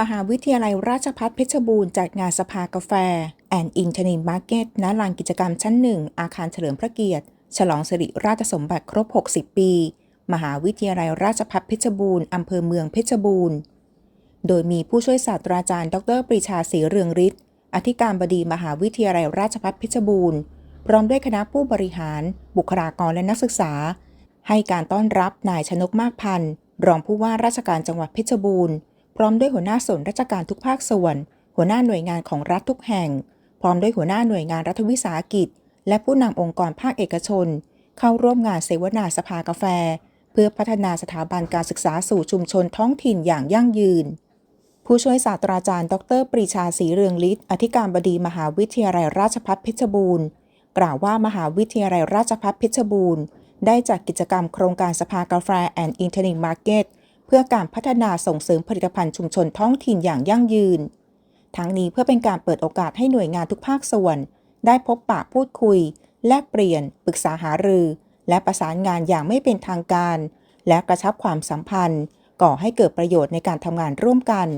มหาวิทยาลัยราชภัฏเพชรบูรณ์จัดงานสภากาแฟ แอนอินเทอร์เนมมาร์เก็ตณลานกิจกรรมชั้นหนึ่ง อาคารเฉลิมพระเกียรติ ฉลองสิริราชสมบัติครบ 60 ปี มหาวิทยาลัยราชภัฏเพชรบูรณ์อำเภอเมืองเพชรบูรณ์ โดยมีผู้ช่วยศาสตราจารย์ ดรปรีชาศรีเรืองฤทธิ์ อธิการบดีมหาวิทยาลัยราชภัฏเพชรบูรณ์ พร้อมด้วยคณะผู้บริหาร บุคลากรและนักศึกษา ให้การต้อนรับนายชนกมากพันธ์รองผู้ว่าราชการจังหวัดเพชรบูรณ์ พร้อมด้วยหัวหน้าส่วนราชการทุกภาคส่วน หัวหน้าหน่วยงานของรัฐทุกแห่ง พร้อมด้วยหัวหน้าหน่วยงานรัฐวิสาหกิจ และผู้นำองค์กรภาคเอกชน เข้าร่วมงานเสวนาสภากาแฟ เพื่อพัฒนาสถาบันการศึกษาสู่ชุมชนท้องถิ่นอย่างยั่งยืน ผู้ช่วยศาสตราจารย์ ดร ปรีชาศรีเรืองฤทธิ์อธิการบดีมหาวิทยาลัยราชภัฏเพชรบูรณ์ กล่าวว่ามหาวิทยาลัยราชภัฏเพชรบูรณ์ได้จัดกิจกรรมโครงการสภากาแฟแอนด์อินเทอร์เน็ตมาร์เก็ต เพื่อการพัฒนาส่งเสริมผลิตภัณฑ์ชุมชนท้องถิ่นอย่างยั่งยืน ทั้งนี้เพื่อเป็นการเปิดโอกาสให้หน่วยงานทุกภาคส่วน ได้พบปะพูดคุย แลกเปลี่ยน ปรึกษาหารือ และประสานงานอย่างไม่เป็นทางการ และกระชับความสัมพันธ์ ก่อให้เกิดประโยชน์ในการทำงานร่วมกัน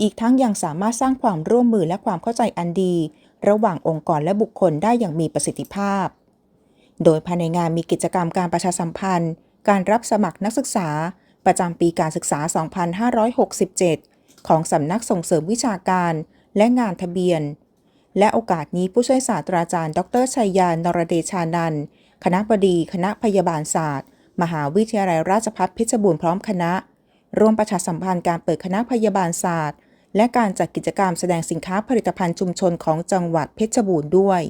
อีกทั้งยังสามารถสร้างความร่วมมือและความเข้าใจอันดี ระหว่างองค์กรและบุคคลได้อย่างมีประสิทธิภาพ โดยภายในงานมีกิจกรรมการประชาสัมพันธ์ การรับสมัครนักศึกษา ประจำปีการศึกษา 2567 ของสำนักส่งเสริมวิชาการและงานทะเบียน และโอกาสนี้ผู้ช่วยศาสตราจารย์ ดรชัยยานนรเดชานันท์คณะบดีคณะพยาบาลศาสตร์ มหาวิทยาลัยราชภัฏเพชรบูรณ์พร้อมคณะ ร่วมประชาสัมพันธ์การเปิดคณะพยาบาลศาสตร์ และการจัดกิจกรรมแสดงสินค้าผลิตภัณฑ์ชุมชนของจังหวัดเพชรบูรณ์ด้วย